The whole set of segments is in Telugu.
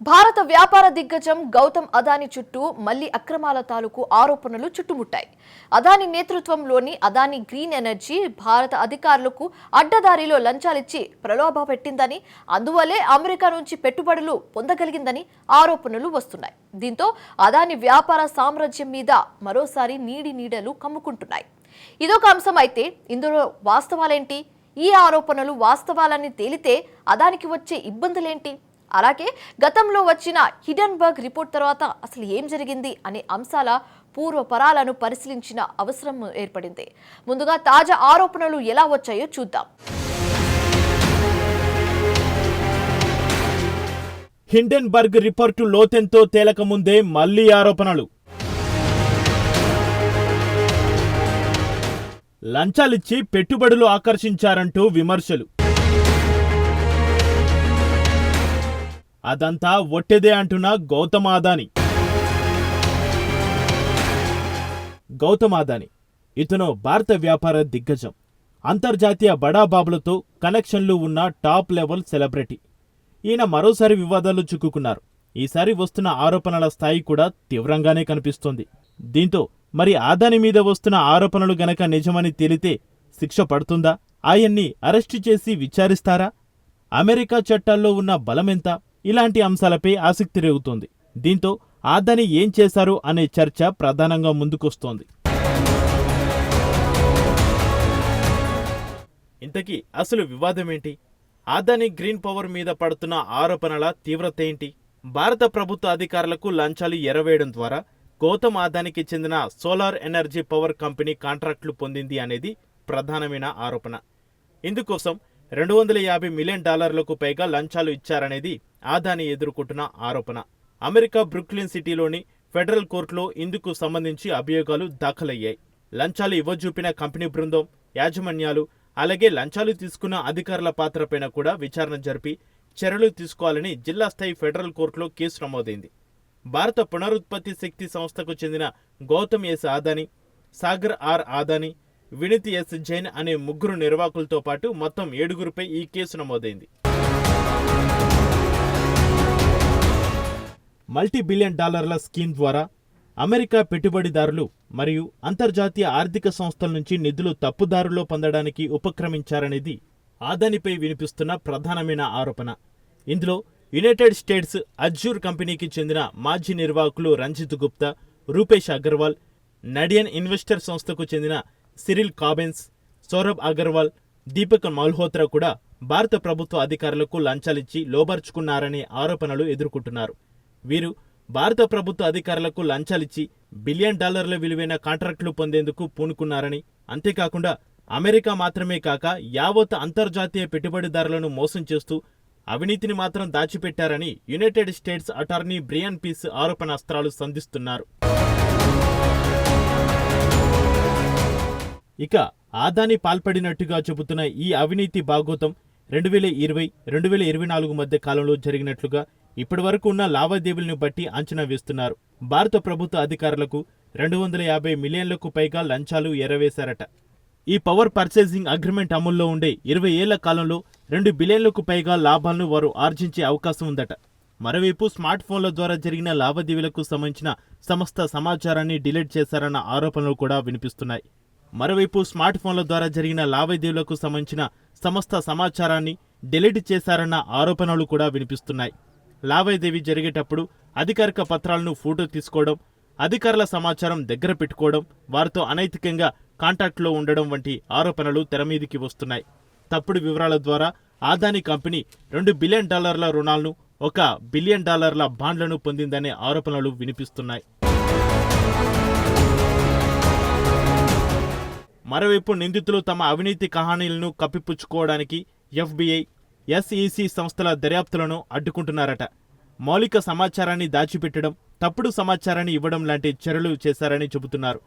భారత వ్యాపార దిగ్గజం గౌతమ్ అదాని చుట్టూ మళ్ళీ అక్రమాల తాలూకు ఆరోపణలు చుట్టుముట్టాయి. అదాని నేతృత్వంలోని అదాని గ్రీన్ ఎనర్జీ భారత అధికారులకు అడ్డదారిలో లంచాలిచ్చి ప్రలోభ పెట్టిందని అందువలే అమెరికా నుంచి పెట్టుబడులు పొందగలిగిందని ఆరోపణలు వస్తున్నాయి. దీంతో అదాని వ్యాపార సామ్రాజ్యం మీద మరోసారి నీడి నీడలు కమ్ముకుంటున్నాయి. ఇదొక అంశం అయితే ఇందులో వాస్తవాలేంటి? ఈ ఆరోపణలు వాస్తవాలని తేలితే అదానికి వచ్చే ఇబ్బందులేంటి? అలాగే గతంలో వచ్చిన హిడెన్బర్గ్ రిపోర్ట్ తర్వాత అసలు ఏం జరిగింది అనే అంశాల పూర్వపరాలను పరిశీలించిన అవసరం ఏర్పడింది. ముందుగా తాజా ఆరోపణలు ఎలా వచ్చాయో చూద్దాం. హిండెన్బర్గ్ రిపోర్టు లోతెంతో తేలకముందే మళ్ళీ ఆరోపణలు. లంచాలిచ్చి పెట్టుబడులు ఆకర్షించారంటూ విమర్శలు. అదంతా ఒట్టెదే అంటున్న గౌతమ్ ఆదాని గౌతమ్ ఆదాని ఇతను భారత వ్యాపార దిగ్గజం. అంతర్జాతీయ బడాబాబులతో కనెక్షన్లు ఉన్న టాప్ లెవెల్ సెలబ్రిటీ. ఈయన మరోసారి వివాదాల్లో చిక్కుకున్నారు. ఈసారి వస్తున్న ఆరోపణల స్థాయి కూడా తీవ్రంగానే కనిపిస్తోంది. దీంతో మరి ఆదాని మీద వస్తున్న ఆరోపణలు గనక నిజమని తేలితే శిక్ష పడుతుందా? ఆయన్ని అరెస్టు చేసి విచారిస్తారా? అమెరికా చట్టాల్లో ఉన్న బలమెంత? ఇలాంటి అంశాలపై ఆసక్తి రేగుతోంది. దీంతో ఆదాని ఏం చేశారు అనే చర్చ ప్రధానంగా ముందుకొస్తోంది. ఇంతకీ అసలు వివాదమేంటి? ఆదాని గ్రీన్ పవర్ మీద పడుతున్న ఆరోపణల తీవ్రత ఏంటి? భారత ప్రభుత్వ అధికారులకు లంచాలు ఎరవేయడం ద్వారా గౌతమ్ ఆదానికి చెందిన సోలార్ ఎనర్జీ పవర్ కంపెనీ కాంట్రాక్టులు పొందింది అనేది ప్రధానమైన ఆరోపణ. ఇందుకోసం రెండు వందల యాభై మిలియన్ డాలర్లకు పైగా లంచాలు ఇచ్చారనేది ఆదాని ఎదుర్కొంటున్న ఆరోపణ. అమెరికా బ్రుక్లిన్ సిటీలోని ఫెడరల్ కోర్టులో ఇందుకు సంబంధించి అభియోగాలు దాఖలయ్యాయి. లంచాలు ఇవ్వజూపిన కంపెనీ బృందం యాజమాన్యాలు అలాగే లంచాలు తీసుకున్న అధికారుల పాత్రపైన కూడా విచారణ జరిపి చర్యలు తీసుకోవాలని జిల్లా స్థాయి ఫెడరల్ కోర్టులో కేసు నమోదైంది. భారత పునరుత్పత్తి శక్తి సంస్థకు చెందిన Gautam S Adani Sagar R Adani Vineet S Jain అనే ముగ్గురు నిర్వాహకులతో పాటు మొత్తం ఏడుగురిపై ఈ కేసు నమోదైంది. మల్టీ బిలియన్ డాలర్ల స్కీమ్ ద్వారా అమెరికా పెట్టుబడిదారులు మరియు అంతర్జాతీయ ఆర్థిక సంస్థల నుంచి నిధులు తప్పుదారులో పొందడానికి ఉపక్రమించారనేది ఆదానిపై వినిపిస్తున్న ప్రధానమైన ఆరోపణ. ఇందులో యునైటెడ్ స్టేట్స్ అజ్యూర్ కంపెనీకి చెందిన మాజీ నిర్వాహకులు రంజిత్ గుప్తా రూపేష్ అగర్వాల్ నడియన్ ఇన్వెస్టర్ సంస్థకు చెందిన సిరిల్ కాబెన్స్ సౌరభ్ అగర్వాల్ దీపక్ మల్హోత్రా కూడా భారత ప్రభుత్వ అధికారులకు లంచాలిచ్చి లోబర్చుకున్నారనే ఆరోపణలు ఎదుర్కొంటున్నారు. వీరు భారత ప్రభుత్వ అధికారులకు లంచాలిచ్చి బిలియన్ డాలర్ల విలువైన కాంట్రాక్టులు పొందేందుకు పూనుకున్నారని అంతేకాకుండా అమెరికా మాత్రమే కాక యావత్ అంతర్జాతీయ పెట్టుబడిదారులను మోసం చేస్తూ అవినీతిని మాత్రం దాచిపెట్టారని United States attorney Breon Peace ఆరోపణాస్త్రాలు సంధిస్తున్నారు. ఇక ఆదాని పాల్పడినట్టుగా చెబుతున్న ఈ అవినీతి బాగోతం రెండు వేల ఇరవై రెండు వేల ఇరవై నాలుగు మధ్య కాలంలో జరిగినట్లుగా ఇప్పటివరకు ఉన్న లావాదేవీలను బట్టి అంచనా వేస్తున్నారు. భారత ప్రభుత్వ అధికారులకు రెండు వందల యాభై మిలియన్లకు పైగా లంచాలు ఎరవేశారట ఈ పవర్ పర్చేసింగ్ అగ్రిమెంట్ అమల్లో ఉండే ఇరవై ఏళ్ళ కాలంలో రెండు బిలియన్లకు పైగా లాభాలను వారు ఆర్జించే అవకాశం ఉందట. మరోవైపు స్మార్ట్ ఫోన్ల ద్వారా జరిగిన లావాదేవీలకు సంబంధించిన సమస్త సమాచారాన్ని డిలీట్ చేశారన్న ఆరోపణలు కూడా వినిపిస్తున్నాయి. మరోవైపు స్మార్ట్ ఫోన్ల ద్వారా జరిగిన లావాదేవీలకు సంబంధించిన సమస్త సమాచారాన్ని డిలీట్ చేశారన్న ఆరోపణలు కూడా వినిపిస్తున్నాయి. లావాదేవీ జరిగేటప్పుడు అధికారిక పత్రాలను ఫోటో తీసుకోవడం అధికారుల సమాచారం దగ్గర పెట్టుకోవడం వారితో అనైతికంగా కాంటాక్ట్లో ఉండడం వంటి ఆరోపణలు తెరమీదికి వస్తున్నాయి. తప్పుడు వివరాల ద్వారా ఆదాని కంపెనీ రెండు బిలియన్ డాలర్ల రుణాలను ఒక బిలియన్ డాలర్ల బాండ్లను పొందిందనే ఆరోపణలు వినిపిస్తున్నాయి. మరోవైపు నిందితులు తమ అవినీతి కహానీలను కప్పిపుచ్చుకోవడానికి ఎఫ్బిఐ ఎస్ఈసి సంస్థల దర్యాప్తులను అడ్డుకుంటున్నారట. మౌలిక సమాచారాన్ని దాచిపెట్టడం తప్పుడు సమాచారాన్ని ఇవ్వడం లాంటి చర్యలు చేశారని చెబుతున్నారు.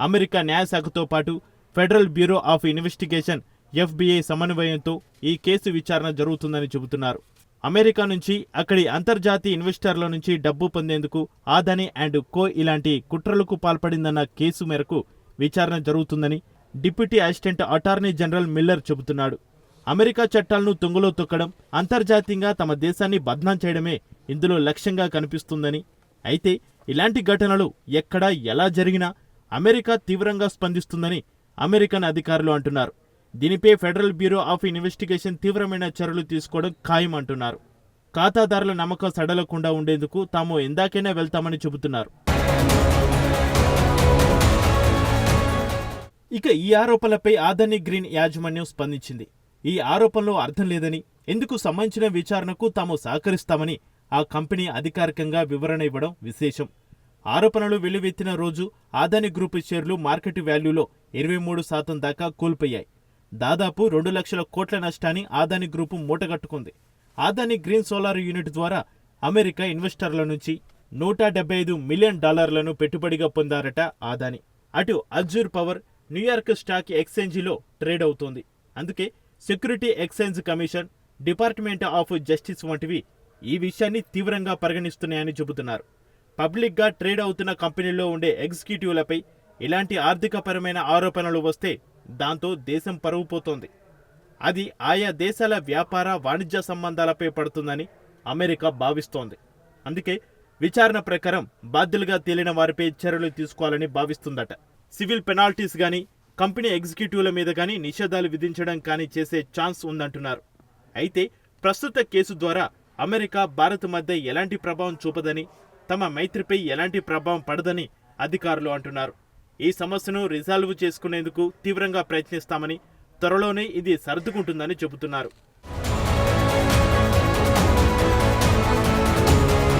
అమెరికా న్యాయశాఖతో పాటు Federal Bureau of Investigation FBI సమన్వయంతో ఈ కేసు విచారణ జరుగుతుందని చెబుతున్నారు. అమెరికా నుంచి అక్కడి అంతర్జాతీయ ఇన్వెస్టర్ల నుంచి డబ్బు పొందేందుకు ఆదాని అండ్ కో ఇలాంటి కుట్రలకు పాల్పడిందన్న కేసు మేరకు విచారణ జరుగుతుందని deputy assistant attorney general Miller చెబుతున్నాడు. అమెరికా చట్టాలను తుంగలో తొక్కడం అంతర్జాతీయంగా తమ దేశాన్ని బద్నాం చేయడమే ఇందులో లక్ష్యంగా కనిపిస్తుందని. అయితే ఇలాంటి ఘటనలు ఎక్కడ ఎలా జరిగినా అమెరికా తీవ్రంగా స్పందిస్తుందని అమెరికన్ అధికారులు అంటున్నారు. దీనిపై ఫెడరల్ బ్యూరో ఆఫ్ ఇన్వెస్టిగేషన్ తీవ్రమైన చర్యలు తీసుకోవడం ఖాయం అంటున్నారు. ఖాతాదారుల నమ్మకం సడలకుండా ఉండేందుకు తాము ఎందాకైనా వెళ్తామని చెబుతున్నారు. ఇక ఈ ఆరోపణలపై ఆదాని గ్రీన్ యాజమాన్యం స్పందించింది. ఈ ఆరోపణలో అర్థం లేదని ఎందుకు సంబంధించిన విచారణకు తాము సహకరిస్తామని ఆ కంపెనీ అధికారికంగా వివరణ ఇవ్వడం విశేషం. ఆరోపణలు వెల్లువెత్తిన రోజు ఆదాని గ్రూప్ షేర్లు మార్కెట్ వాల్యూలో ఇరవై మూడు శాతం దాకా కోల్పోయాయి. దాదాపు రెండు లక్షల కోట్ల నష్టాన్ని ఆదాని గ్రూపు మూటగట్టుకుంది. ఆదాని గ్రీన్ సోలార్ యూనిట్ ద్వారా అమెరికా ఇన్వెస్టర్ల నుంచి నూట డెబ్బై ఐదు మిలియన్ డాలర్లను పెట్టుబడిగా పొందారట ఆదాని. అటు Azure power New York stock ఎక్స్చేంజిలో trade అవుతోంది. అందుకే security exchange commission department of justice వంటివి ఈ విషయాన్ని తీవ్రంగా పరిగణిస్తున్నాయని చెబుతున్నారు. పబ్లిక్గా ట్రేడ్ అవుతున్న కంపెనీల్లో ఉండే ఎగ్జిక్యూటివ్లపై ఇలాంటి ఆర్థికపరమైన ఆరోపణలు వస్తే దాంతో దేశం పరువుపోతోంది అది ఆయా దేశాల వ్యాపార వాణిజ్య సంబంధాలపై పడుతుందని అమెరికా భావిస్తోంది. అందుకే విచారణ ప్రకారం బాధ్యులుగా తేలిన వారిపై చర్యలు తీసుకోవాలని భావిస్తుందట. సివిల్ పెనాల్టీస్ కానీ కంపెనీ ఎగ్జిక్యూటివ్ల మీద కానీ నిషేధాలు విధించడం కానీ చేసే ఛాన్స్ ఉందంటున్నారు. అయితే ప్రస్తుత కేసు ద్వారా అమెరికా భారత్ మధ్య ఎలాంటి ప్రభావం చూపదని తమ మైత్రిపై ఎలాంటి ప్రభావం పడదని అధికారులు అంటున్నారు. ఈ సమస్యను రిజాల్వ్ చేసుకునేందుకు తీవ్రంగా ప్రయత్నిస్తామని త్వరలోనే ఇది సర్దుకుంటుందని చెబుతున్నారు.